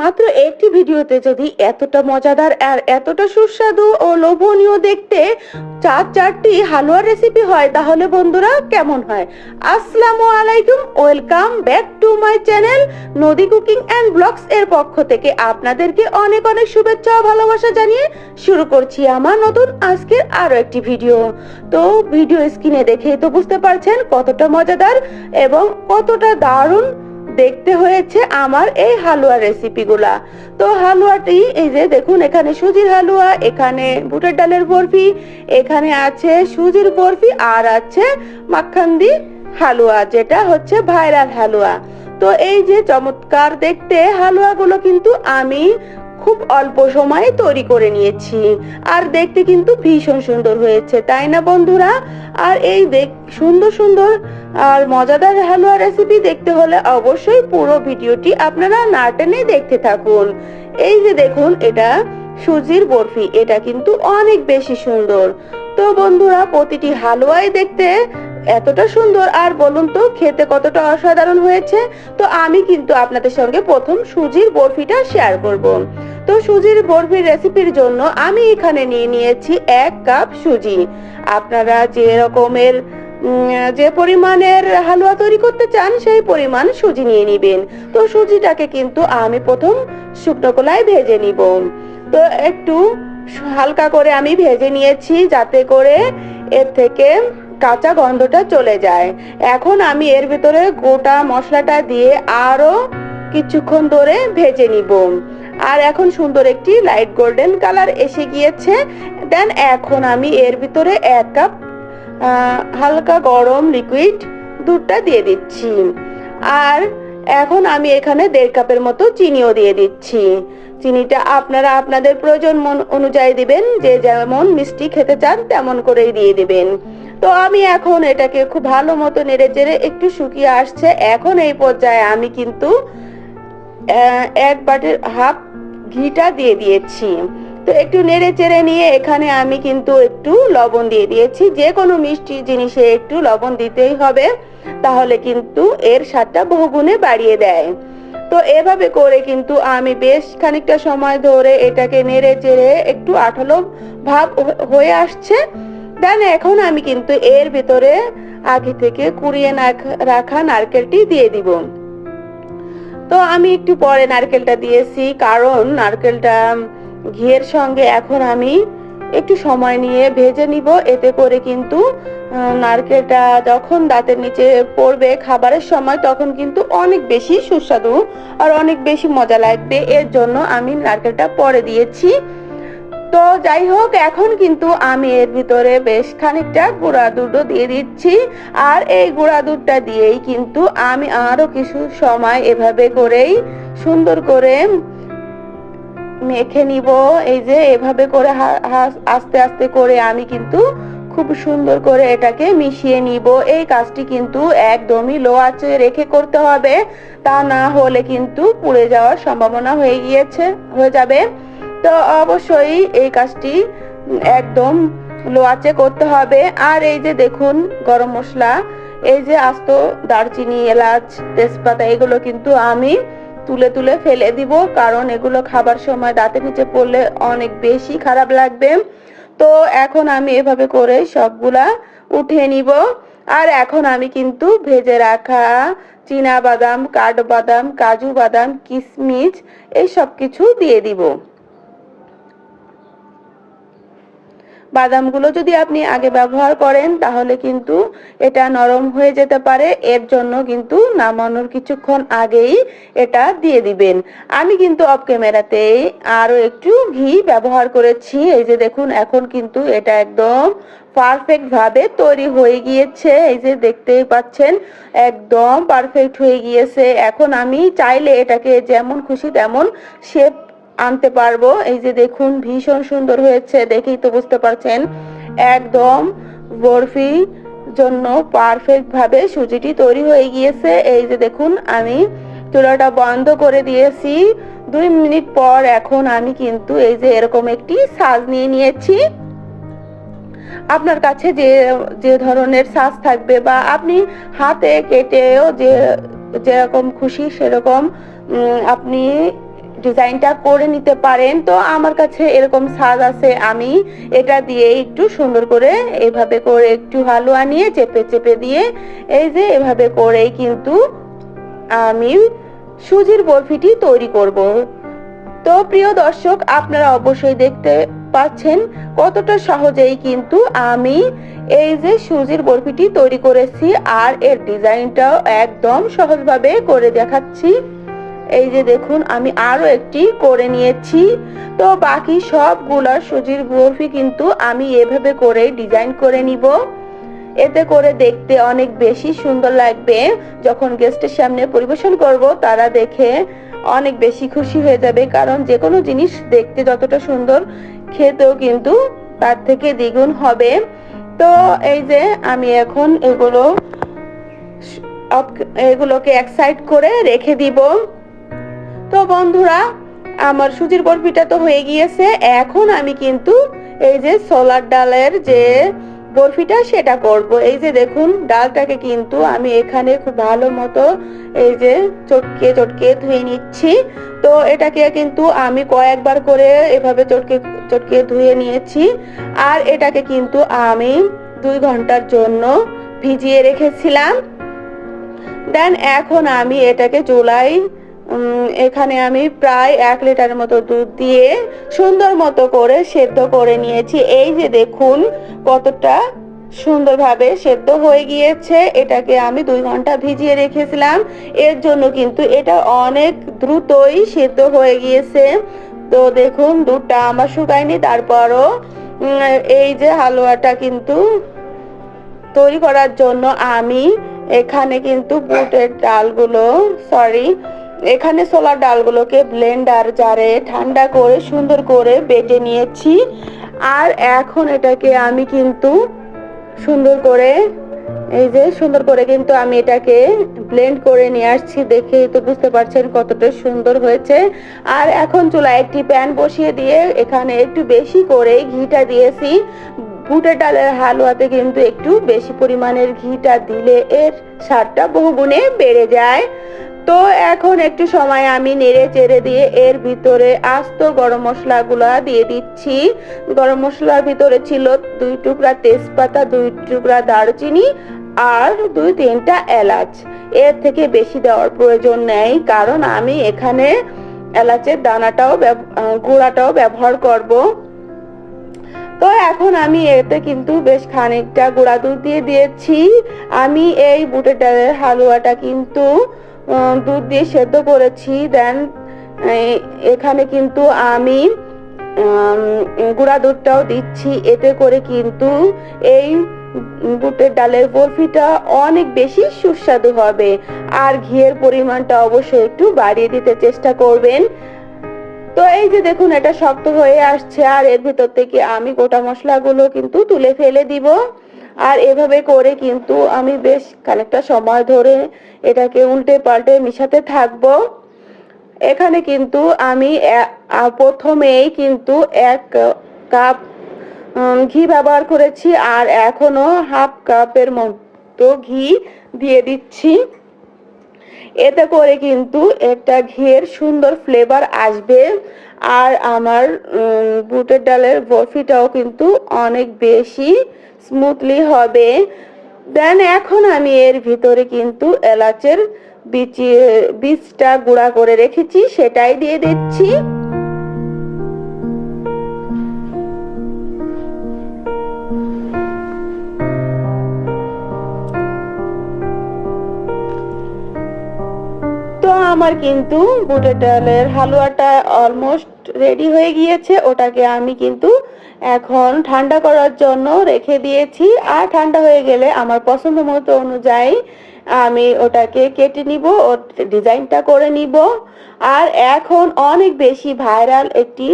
মাত্র একটি ভিডিওতে যদি এতটা মজাদার আর এতটা সুস্বাদু ও লোভনীয় দেখতে চার চারটি হালুয়া রেসিপি হয়, তাহলে বন্ধুরা কেমন হয়? আসসালামু আলাইকুম, welcome back to my channel Nadi cooking and vlogs এর পক্ষ থেকে আপনাদেরকে অনেক অনেক শুভেচ্ছা ও ভালোবাসা জানিয়ে শুরু করছি আমার নতুন আজকের আরও একটি ভিডিও। তো ভিডিও স্ক্রিনে দেখেই তো বুঝতে পারছেন কতটা মজাদার এবং কতটা দারুণ দেখতে হয়েছে আমার এই হালুয়া রেসিপিগুলা তো হালুয়াটি, এই যে দেখুন, এখানে সুজির হালুয়া, এখানে বুটের ডালের বরফি, এখানে আছে সুজির বরফি আর আছে মাখান্দি হালুয়া, যেটা হচ্ছে ভাইরাল হালুয়া। তো এই যে চমৎকার দেখতে হালুয়াগুলো কিন্তু আমি খুব অল্প সময়ে তৈরি করে নিয়েছি। আর দেখতে কিন্তু ভীষণ সুন্দর হয়েছে, তাই না বন্ধুরা? আর এই দেখ, সুন্দর সুন্দর আর মজাদার হালুয়া রেসিপি দেখতে হলে অবশ্যই পুরো ভিডিওটি আপনারা না টেনে দেখতে থাকুন। এই যে দেখুন, এটা সুজির বরফি, এটা কিন্তু অনেক বেশি সুন্দর। তো বন্ধুরা, প্রতিটি হালুয়াই দেখতে এতটা সুন্দর, আর বলুন তো, খেতে কতটা অসাধারণ হয়েছে? তো আমি কিন্তু আপনাদের সঙ্গে প্রথম সুজির বরফিটা শেয়ার করব। তো সুজির বরফির রেসিপির জন্য আমি এখানে নিয়ে নিয়েছি এক কাপ সুজি। আপনারা যে রকমের যে পরিমাণের হালুয়া তৈরি করতে চান, সেই পরিমাণ সুজি নিয়ে নেবেন। তো সুজিটাকে কিন্তু আমি প্রথম শুকনো কলায় ভেজে নিব। তো একটু হালকা করে আমি ভেজে নিয়েছি, যাতে করে এর থেকে কাঁচা গন্ধটা চলে যায়। এখন আমি এর ভিতরে গোটা মশলাটা দিয়ে আরও কিছুক্ষণ ধরে ভেজে নিব। আর এখন সুন্দর একটি লাইট গোল্ডেন কালার এসে গিয়েছে। দেন এখন আমি এর ভিতরে এক কাপ হালকা গরম লিকুইড দুধটা দিয়ে দিচ্ছি। আর এখন আমি এখানে দেড় কাপের মতো চিনিও দিয়ে দিচ্ছি। চিনিটা আপনারা আপনাদের প্রয়োজন অনুযায়ী দিবেন, যে যেমন মিষ্টি খেতে চান তেমন করেই দিয়ে দিবেন। তো আমি এখন এটাকে খুব ভালো মতো নেড়ে চেড়ে একটু শুকিয়ে আসছে। এখন এই পর্যায়ে আমি কিন্তু এক বাটির হাফ ঘিটা দিয়ে দিয়েছি। তো একটু নেড়ে চেড়ে নিয়ে এখানে আমি কিন্তু একটু লবণ দিয়ে দিয়েছি। যে কোনো মিষ্টি জিনিসে একটু লবণ দিতেই হবে, তাহলে কিন্তু এর স্বাদটা বহুগুণে বাড়িয়ে দেয়। তো এভাবে করে কিন্তু আমি বেশ খানিকটা সময় ধরে এটাকে নেড়ে চেড়ে একটু আঠালো ভাব হয়ে আসছে। দেন এখন আমি কিন্তু এর ভিতরে আগে থেকে কুড়িয়ে রাখা নারকেলটি দিয়ে দিব। তো আমি একটু পরে নারকেলটা দিয়েছি, কারণ নারকেলটা ঘিয়ের সঙ্গে এখন আমি একটু সময় নিয়ে ভেজে নিব। এতে করে কিন্তু নারকেলটা যখন দাঁতের নিচে পড়বে খাবারের সময়, তখন কিন্তু অনেক বেশি সুস্বাদু আর অনেক বেশি মজা লাগবে। এর জন্য আমি নারকেলটা পরে দিয়েছি। তো যাই হোক, এখন কিন্তু আমি এর ভিতরে বেশ খানিকটা গুঁড়া দুধও দিয়ে দিচ্ছি। আর এই গুঁড়া দুধটা দিয়েই কিন্তু আমি আরও কিছু সময় এভাবে করেই সুন্দর করে মেখে নিব, এই যে এভাবে করে আস্তে আস্তে করে আমি কিন্তু খুব সুন্দর করে এটাকে মিশিয়ে নিব। এই কাজটি কিন্তু একদমই লো আঁচে রেখে করতে হবে, তা না হলে কিন্তু পুড়ে যাওয়ার সম্ভাবনা হয়ে গিয়েছে, হয়ে যাবে। তো অবশ্যই এই কাজটি একদম লো আঁচে করতে হবে। আর এই যে দেখুন গরম মশলা, এই যে আস্ত দারচিনি, এলাচ, তেজপাতা, এগুলো কিন্তু আমি তুলে তুলে ফেলে দিব, কারণ এগুলো খাবার সময় দাঁতের নিচে পড়লে অনেক বেশি খারাপ লাগবে। তো এখন আমি এভাবে করে সবগুলা উঠে নিব। আর এখন আমি কিন্তু ভেজে রাখা চীনা বাদাম, কাঠবাদাম, কাজু বাদাম কিশমিশ এই সব কিছু দিয়ে দিব। বাদামগুলো যদি আপনি আগে ব্যবহার করেন, তাহলে কিন্তু এটা নরম হয়ে যেতে পারে। এর জন্য কিন্তু নামানোর কিছুক্ষণ আগেই এটা দিয়ে দিবেন। আমি কিন্তু অফ ক্যামেরাতেই আরও একটু ঘি ব্যবহার করেছি। এই যে দেখুন, এখন কিন্তু এটা একদম পারফেক্ট ভাবে তৈরি হয়ে গিয়েছে। এই যে দেখতেই পাচ্ছেন, একদম পারফেক্ট হয়ে গিয়েছে। এখন আমি চাইলে এটাকে যেমন খুশি তেমন শেপ আনতে পারব। এই যে দেখুন, ভীষণ সুন্দর হয়েছে, দেখেই তো বুঝতে পারছেন। একদম বরফি জন্য পারফেক্ট ভাবে সুজিটি তৈরি হয়ে গিয়েছে। এই যে দেখুন, আমি চুলাটা বন্ধ করে দিয়েছি। দুই মিনিট পর এখন আমি কিন্তু এই যে এরকম একটি সাজ নিয়ে নিয়েছি। আপনার কাছে যে যে ধরনের সাজ থাকবে বা আপনি হাতে কেটেও যে, যেরকম খুশি সেরকম আপনি ডিজাইনটা করে নিতে পারেন। তো আমার কাছে এরকম সাজ আছে, আমি এটা দিয়ে একটু সুন্দর করে এভাবে করে একটু হালুয়া নিয়ে চেপে চেপে দিয়ে এই যে এভাবে করেই কিন্তু আমি সুজির বরফিটি তৈরি করব। তো প্রিয় দর্শক, আপনারা অবশ্যই দেখতে পাচ্ছেন কতটা সহজেই কিন্তু আমি এই যে সুজির বরফিটি তৈরি করেছি আর এর ডিজাইনটাও একদম সহজভাবে করে দেখাচ্ছি। এই যে দেখুন, আমি আরও একটি করে নিয়েছি। তো বাকি সবগুলা সুজির বরফি কিন্তু আমি এভাবে করে ডিজাইন করে নিব। এতে করে দেখতে অনেক বেশি সুন্দর লাগবে। যখন গেস্টের সামনে পরিবেশন করব, তারা দেখে অনেক বেশি খুশি হয়ে যাবে। কারণ যে কোনো জিনিস দেখতে যতটা সুন্দর, খেতেও কিন্তু তার থেকে দ্বিগুণ হবে। তো এই যে আমি এখন এগুলো এগুলোকে এক সাইড করে রেখে দিব। তো বন্ধুরা, আমার সুজির বরফিটা তো হয়ে গিয়েছে। এখন আমি কিন্তু এই যে সোলার ডালের যে বরফিটা, সেটা করব। এই যে দেখুন, ডালটাকে কিন্তু আমি এখানে খুব ভালো মতো এই যে চটকে চটকে ধুয়ে নিচ্ছি। তো এটাকে কিন্তু আমি কয়েকবার করে এভাবে চটকে চটকে ধুয়ে নিয়েছি। আর এটাকে কিন্তু আমি দুই ঘণ্টার জন্য ভিজিয়ে রেখেছিলাম। দেন এখন আমি এটাকে চুলাই এখানে আমি প্রায় এক লিটার মতো দুধ দিয়ে সুন্দর মতো করে সেদ্ধ করে নিয়েছি। এই যে দেখুন কতটা সুন্দরভাবে সেদ্ধ হয়ে গিয়েছে। এটাকে আমি দুই ঘণ্টা ভিজিয়ে রেখেছিলাম। এর জন্য কিন্তু এটা অনেক দ্রুতই সেদ্ধ হয়ে গিয়েছে। তো দেখুন দুধটা আমার শুকায়নি। তারপরও এই যে হালুয়াটা কিন্তু তৈরি করার জন্য আমি এখানে কিন্তু বুটের ডালগুলো সরি এখানে সোলার ডালগুলোকে ব্লেন্ডার জারে ঠান্ডা করে, সুন্দর করে বেটে নিয়েছি। আর এখন এটাকে আমি কিন্তু সুন্দর করে, এই যে সুন্দর করে কিন্তু আমি এটাকে ব্লেন্ড করে নিয়ে আসছি দেখেই তো বুঝতে পারছেন কতটা সুন্দর হয়েছে। আর এখন চুলায় একটি প্যান বসিয়ে দিয়ে এখানে একটু বেশি করে ঘিটা দিয়েছি। বুটের ডালের হালুয়াতে কিন্তু একটু বেশি পরিমাণের ঘিটা দিলে এর স্বাদটা বহুগুণে বেড়ে যায়। তো এখন একটু সময় আমি নেড়ে চেড়ে দিয়ে এর ভিতরে আস্ত গরম মশলাগুলা দিয়ে দিচ্ছি। গরম মশলার ভিতরে ছিল দুই টুকরা তেজপাতা, দুই টুকরা দারচিনি আর দুই তিনটা এলাচ। এর থেকে বেশি দেওয়ার প্রয়োজন নেই, কারণ আমি এখানে এলাচের দানাটাও গুঁড়াটাও ব্যবহার করব। তো এখন আমি এতে কিন্তু বেশ খানিকটা গুঁড়া দুধ দিয়ে দিয়েছি। আমি এই বুটের ডালের হালুয়াটা কিন্তু দুধ দিয়ে সেদ্ধ করেছি। দেন এখানে কিন্তু আমি গুঁড়া দুধটাও দিচ্ছি। এতে করে কিন্তু এই বুটের ডালের বরফিটা অনেক বেশি সুস্বাদু হবে। আর ঘিয়ের পরিমাণটা অবশ্যই একটু বাড়িয়ে দিতে চেষ্টা করবেন। তো এই যে দেখুন, এটা শক্ত হয়ে আসছে। আর এর ভিতর থেকে আমি গোটা মশলাগুলো কিন্তু তুলে ফেলে দিব। আর এভাবে করে কিন্তু আমি বেশ খানিকটা সময় ধরে এটাকে উল্টে পাল্টে মিশাতে থাকব। এখানে কিন্তু আমি প্রথমেই কিন্তু এক কাপ ঘি ব্যবহার করেছি আর এখনও হাফ কাপের মতো ঘি দিয়ে দিচ্ছি। এতে করে কিন্তু একটা ঘিয়ের সুন্দর ফ্লেভার আসবে আর আমার বুটের ডালের বরফিটাও কিন্তু অনেক বেশি স্মুথলি হবে। দেন এখন আমি এর ভিতরে কিন্তু এলাচের বিচি, বীজটা গুঁড়া করে রেখেছি, সেটাই দিয়ে দিচ্ছি। আমার কিন্তু বুটের ডালের হালুয়াটা অলমোস্ট রেডি হয়ে গিয়েছে, ওটাকে আমি কিন্তু এখন ঠান্ডা করার জন্য রেখে দিয়েছি। আর ঠান্ডা হয়ে গেলে আমার পছন্দ মতো অনুযায়ী আমি ওটাকে কেটে নিব, ও ডিজাইনটা করে নিব। আর এখন অনেক বেশি ভাইরাল একটি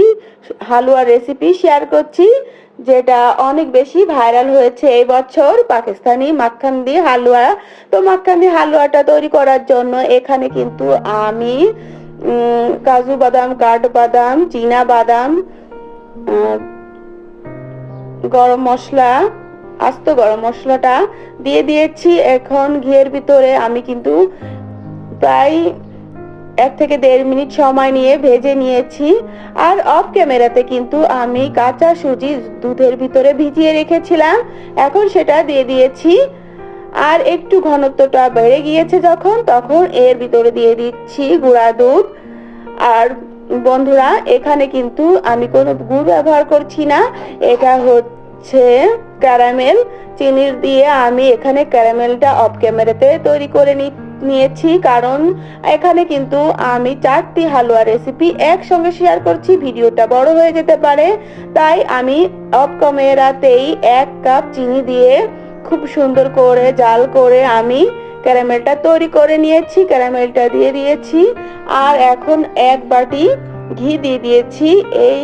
হালুয়া রেসিপি শেয়ার করছি, যেটা অনেক বেশি ভাইরাল হয়েছে এই বছর পাকিস্তানি মাখান দিয়ে হালুয়া। তো মাখান দিয়ে হালুয়াটা তৈরি করার জন্য এখানে কিন্তু আমি কাজু বাদাম, কাঠ বাদাম, চীনা বাদাম গরম মশলা, আস্ত গরম মশলাটা দিয়ে দিয়েছি। এখন ঘিয়ের ভিতরে আমি কিন্তু প্রায় এক থেকে দেড় মিনিট সময় নিয়ে ভেজে নিয়েছি। আর অফ ক্যামেরাতে কিন্তু আমি কাঁচা সুজি দুধের ভিতরে ভিজিয়ে রেখেছিলাম। এখন সেটা দিয়ে দিয়েছি। আর একটু ঘনত্বটা বেড়ে গিয়েছে যখন, তখন এর ভিতরে দিয়ে দিচ্ছি গুঁড়া দুধ। আর বন্ধুরা, এখানে কিন্তু আমি কোনো গুড় ব্যবহার করছি না। এটা হচ্ছে ক্যারামেল। চিনির দিয়ে আমি এখানে ক্যারামেলটা অফ ক্যামেরাতে তৈরি করে নি- নিয়েছি। কারণ এখানে কিন্তু আমি চারটি হালুয়া রেসিপি একসঙ্গে শেয়ার করছি। ভিডিওটা বড় হয়ে যেতে পারে। তাই আমি অফ ক্যামেরাতেই এক কাপ চিনি দিয়ে খুব সুন্দর করে জাল করে আমি ক্যারামেলটা তৈরি করে নিয়েছি, ক্যারামেলটা দিয়ে দিয়েছি। আর এখন এক বাটি ঘি দিয়ে দিয়েছি। এই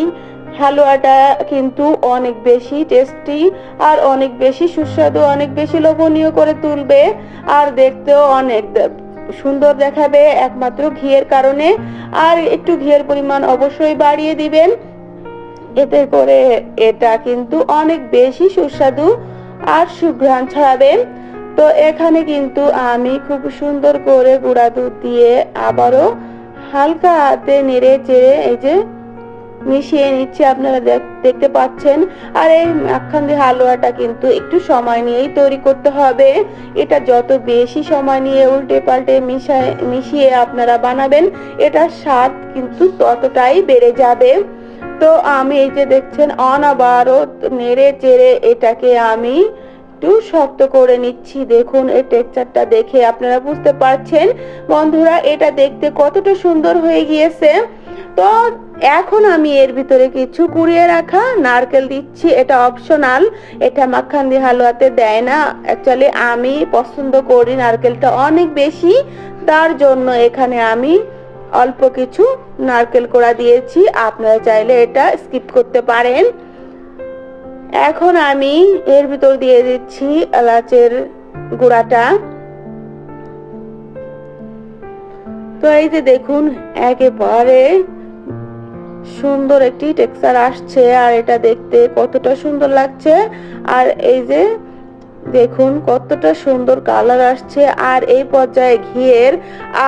হালুয়াটা কিন্তু অনেক বেশি টেস্টি আর অনেক বেশি সুস্বাদু, অনেক বেশি লোভনীয় করে তুলবে আর দেখতেও অনেক সুন্দর দেখাবে একমাত্র ঘিয়ের কারণে। আর একটু ঘিয়ের পরিমাণ অবশ্যই বাড়িয়ে দিবেন। এতে করে এটা কিন্তু অনেক বেশি সুস্বাদু আর সুঘ্রাণ ছড়াবে। তো এখানে কিন্তু আমি খুব সুন্দর করে গুঁড়া দুধ দিয়ে আবারও হালকা হাতে নেড়ে চেড়ে এই যে মিশিয়ে নিচ্ছি, আপনারা দেখ- দেখতে পাচ্ছেন। আর এই মাখান্দি হালুয়াটা কিন্তু একটু সময় নিয়েই তৈরি করতে হবে। এটা যত বেশি সময় নিয়ে উল্টে পাল্টে মিশায়, মিশিয়ে আপনারা বানাবেন এটার স্বাদ কিন্তু ততটাই বেড়ে যাবে। তো আমি এই যে দেখছেন অনাবারত নেড়ে চেড়ে এটাকে আমি একটু শক্ত করে নিচ্ছি। দেখুন, এই টেক্সচারটা দেখে আপনারা বুঝতে পারছেন। বন্ধুরা, এটা দেখতে কতটা সুন্দর হয়ে গিয়েছে। তো এখন আমি এর ভিতরে কিছু কুড়িয়ে রাখা নারকেল দিচ্ছি। এটা অপশনাল এটা মাখান্দি হালুয়াতে দেয় না। অ্যাকচুয়ালি আমি পছন্দ করি নারকেলটা অনেক বেশি। তার জন্য এখানে আমি অল্প কিছু নারকেল কোড়া দিয়েছি। আপনারা চাইলে এটা স্কিপ করতে পারেন। এখন আমি এর ভিতর দিয়ে দিচ্ছি এলাচের গুঁড়াটা। তো এই যে দেখুন, একেবারে সুন্দর একটি টেক্সচার আসছে, আর এটা দেখতে কতটা সুন্দর লাগছে। আর এই যে দেখুন, কতটা সুন্দর কালার আসছে, আর এই পর্যায়ে ঘিয়ের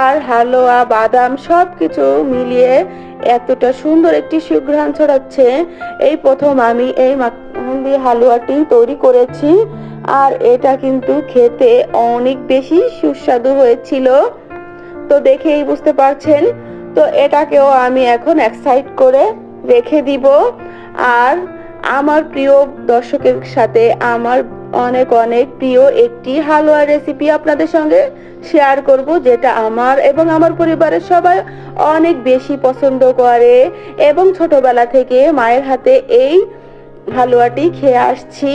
আর হালুয়া, বাদাম সব কিছু মিলিয়ে এতটা সুন্দর একটি সুঘ্রাণ ছড়াচ্ছে। এই প্রথম আমি এই মাখনদি হালুয়াটি তৈরি করেছি। আর এটা কিন্তু খেতে অনেক বেশি সুস্বাদু হয়েছিল। তো দেখেই বুঝতে পারছেন। তো এটাকেও আমি এখন এক সাইড করে রেখে দিব। আর আমার প্রিয় দর্শকের সাথে আমার অনেক অনেক প্রিয় একটি হালুয়া রেসিপি আপনাদের সঙ্গে শেয়ার করব, যেটা আমার এবং আমার পরিবারের সবাই অনেক বেশি পছন্দ করে। এবং ছোটবেলা থেকে মায়ের হাতে এই হালুয়াটি খেয়ে আসছি।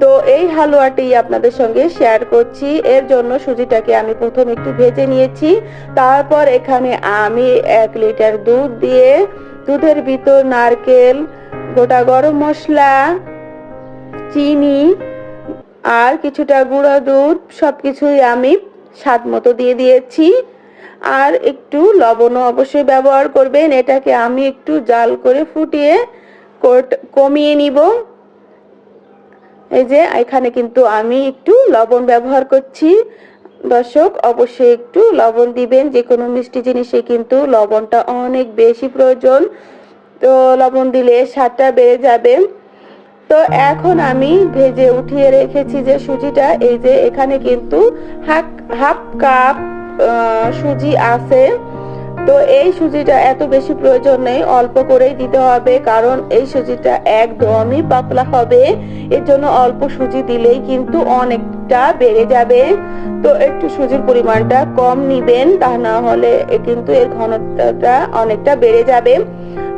তো এই হালুয়াটি আপনাদের সঙ্গে শেয়ার করছি। এর জন্য সুজিটাকে আমি প্রথম একটু ভেজে নিয়েছি। তারপর এখানে আমি এক লিটার দুধ দিয়ে দুধের ভিতর নারকেল, গোটা গরম মশলা, চিনি আর কিছুটা গুঁড়ো দুধ সবকিছুই আমি স্বাদ মতো দিয়ে দিয়েছি। আর একটু লবণও অবশ্যই ব্যবহার করবেন, এটাকে আমি একটু জাল করে ফুটিয়ে কমিয়ে নিব। এই যে, এখানে কিন্তু আমি একটু লবণ ব্যবহার করছি। দর্শক, অবশ্যই একটু লবণ দিবেন যে কোনো মিষ্টি জিনিসে কিন্তু লবণটা অনেক বেশি প্রয়োজন। তো লবণ দিলে স্বাদটা বেড়ে যাবে। তো এখন আমি ভেজে উঠিয়ে রেখেছি যে সুজিটা, এই যে এখানে কিন্তু হাফ কাপ সুজি আছে। তো এই সুজিটা এত বেশি প্রয়োজন নেই, অল্প করেই দিতে হবে, কারণ এই সুজিটা একদমই পাতলা হবে। এর জন্য অল্প সুজি দিলেই কিন্তু অনেকটা বেড়ে যাবে। তো একটু সুজির পরিমাণটা কম নিবেন, তা না হলে কিন্তু এর ঘনত্বটা অনেকটা বেড়ে যাবে।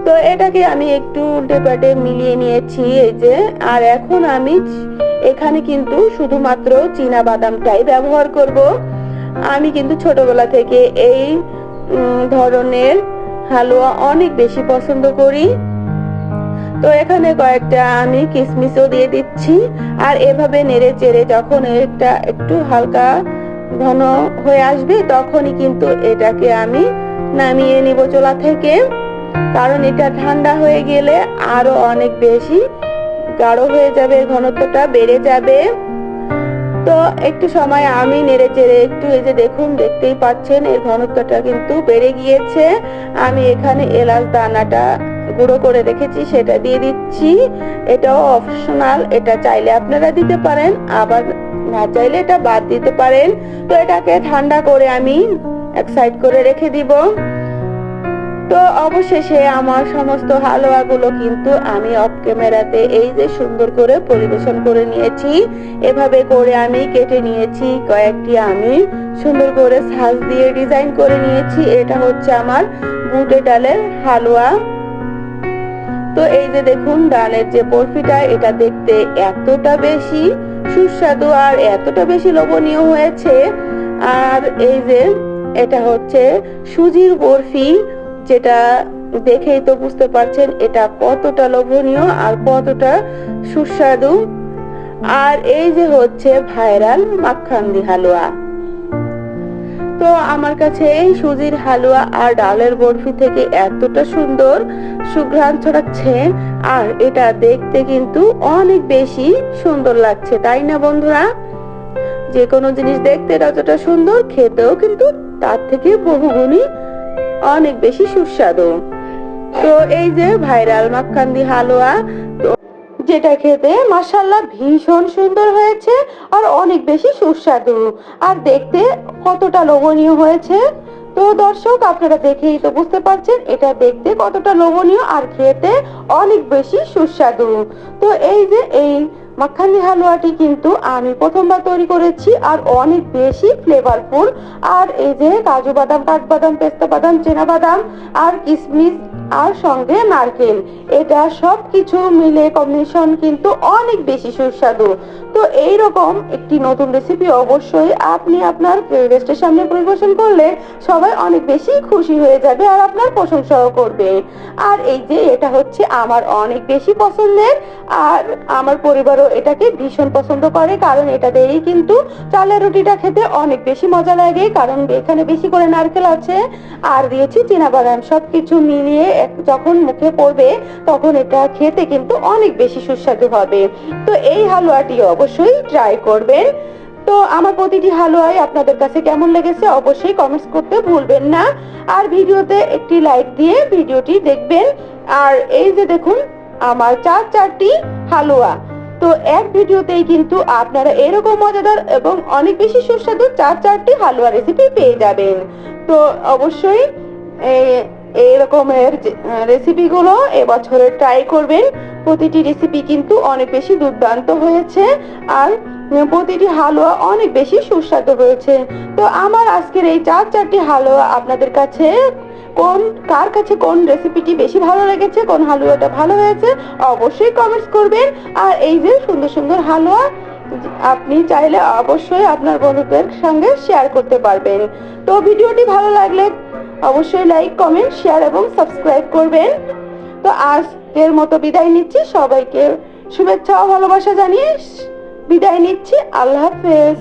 তো এটাকে আমি একটু উল্টে মিলিয়ে নিয়েছি, এই যে। আর এখন আমি এখানে কিন্তু শুধুমাত্র চীনা বাদামটাই ব্যবহার করব। আমি কিন্তু ছোটবেলা থেকে এই ধরনের হালুয়া অনেক বেশি পছন্দ করি। তো এখানে কয়েকটা আমি কিশমিশও দিয়ে দিচ্ছি। আর এভাবে নেড়ে চেড়ে যখন এটা একটু হালকা ঘন হয়ে আসবে, তখনই কিন্তু এটাকে আমি নামিয়ে নিব চোলা থেকে। কারণ এটা ঠান্ডা হয়ে গেলে আরও অনেক বেশি গাঢ় হয়ে যাবে, ঘনত্বটা বেড়ে যাবে। তো একটু সময় আমি নেড়ে চেড়ে একটু এই যে দেখুন, দেখতেই পাচ্ছেন, এর ঘনত্বটা কিন্তু বেড়ে গিয়েছে। আমি এখানে এলাচ দানাটা গুঁড়ো করে রেখেছি, সেটা দিয়ে দিচ্ছি। এটাও অপশনাল এটা চাইলে আপনারা দিতে পারেন, আবার না চাইলে এটা বাদ দিতে পারেন। তো এটাকে ঠান্ডা করে আমি এক সাইড করে রেখে দিব। তো অবশেষে আমার সমস্ত হালুয়াগুলো কিন্তু আমি অফ ক্যামেরাতে এই যে সুন্দর করে পরিবেশন করে নিয়েছি। এভাবে করে আমি কেটে নিয়েছি কয়েকটি আমি। সুন্দর করে সাজ দিয়ে ডিজাইন করে নিয়েছি। এটা হচ্ছে আমার বুটে ডালের হালুয়া। তো এই যে দেখুন, ডালের যে বরফিটা, এটা দেখতে এতটা বেশি সুস্বাদু আর এতটা বেশি লোভনীয় হয়েছে। আর এই যে, এটা হচ্ছে সুজির বরফি। যেটা দেখেই তো বুঝতে পারছেন, এটা কতটা লোভনীয় আর কতটা সুস্বাদু। আর এই যে হচ্ছে ভাইরাল মাখান্দি হালুয়া। তো আমার কাছে এই সুজির হালুয়া আর ডালের বরফি থেকে এতটা সুন্দর সুঘ্রাণ ছড়াচ্ছে আর এটা দেখতে কিন্তু অনেক বেশি সুন্দর লাগছে, তাই না বন্ধুরা? যে কোনো জিনিস দেখতে যতটা সুন্দর, খেতেও কিন্তু তার থেকে বহুগুণী অনেক বেশি সুস্বাদু। তো এই যে ভাইরাল মাখান্দি হালুয়া, তো যেটা খেতে মাসাল্লাহ ভীষণ সুন্দর হয়েছে আর অনেক বেশি সুস্বাদু। আর দেখতে কতটা লোভনীয় হয়েছে। তো দর্শক, আপনারা দেখেই তো বুঝতে পারছেন, এটা দেখতে কতটা লোভনীয় আর খেতে অনেক বেশি সুস্বাদু। তো এই যে এই মাখানি হালুয়াটি কিন্তু আমি প্রথমবার তৈরি করেছি আর অনেক বেশি ফ্লেভারফুল আর এই যে কাজু বাদাম, কাঠবাদাম, পেস্তা বাদাম, চেনা বাদাম আর কিশমিশ আর সঙ্গে নারকেল, এটা সব কিছু মিলে কম্বিনেশন কিন্তু অনেক বেশি সুস্বাদু। তো এই রকম একটি নতুন রেসিপি অবশ্যই আপনি আপনার গেস্টের সামনে পরিবেশন করলে সবাই অনেক বেশি খুশি হয়ে যাবে আর আপনার প্রশংসাও করবে। আর এই যে এটা হচ্ছে আমার অনেক বেশি পছন্দের। আর আমার পরিবারও এটাকে ভীষণ পছন্দ করে, কারণ এটা দিয়েই কিন্তু চালের রুটিটা খেতে অনেক বেশি মজা লাগে, কারণ এখানে বেশি করে নারকেল আছে, আর দিয়েছি বাদাম। সবকিছু মিলিয়ে যখন মুখে পড়বে, তখন এটা খেতে কিন্তু অনেক বেশি সুস্বাদু হবে। তো এই হালুয়াটি অবশ্যই ট্রাই করবেন। তো আমার প্রতিটি হালুয়াই আপনাদের কাছে কেমন লেগেছে অবশ্যই কমেন্টস করতে ভুলবেন না। আর ভিডিওতে একটি লাইক দিয়ে ভিডিওটি দেখবেন। আর এই যে দেখুন, আমার চার চারটি হালুয়া। তো এক ভিডিওতেই কিন্তু আপনারা এরকম মজাদার এবং অনেক বেশি সুস্বাদু চার চারটি হালুয়া রেসিপি পেয়ে যাবেন। তো অবশ্যই এই রকমের রেসিপিগুলো এবছরে ট্রাই করবেন। প্রতিটি রেসিপি কিন্তু অনেক বেশি দুর্দান্ত হয়েছে আর প্রতিটি হালুয়া অনেক বেশি সুস্বাদু হয়েছে তো আমার আজকের এই চার চারটি হালুয়া আপনাদের কাছে কোন, কার কাছে কোন রেসিপিটি বেশি ভালো লেগেছে, কোন হালুয়াটা ভালো হয়েছে, অবশ্যই কমেন্টস করবেন। আর এই যে সুন্দর সুন্দর হালুয়া, আপনি চাইলে অবশ্যই আপনার বন্ধুদের সঙ্গে শেয়ার করতে পারবেন। তো ভিডিওটি ভালো লাগলে অবশ্যই লাইক কমেন্ট শেয়ার এবং সাবস্ক্রাইব করবেন। তো আজকের মতো বিদায় নিচ্ছি। সবাইকে শুভেচ্ছা ও ভালোবাসা জানিয়ে বিদায় নিচ্ছি। আল্লাহ হাফেজ।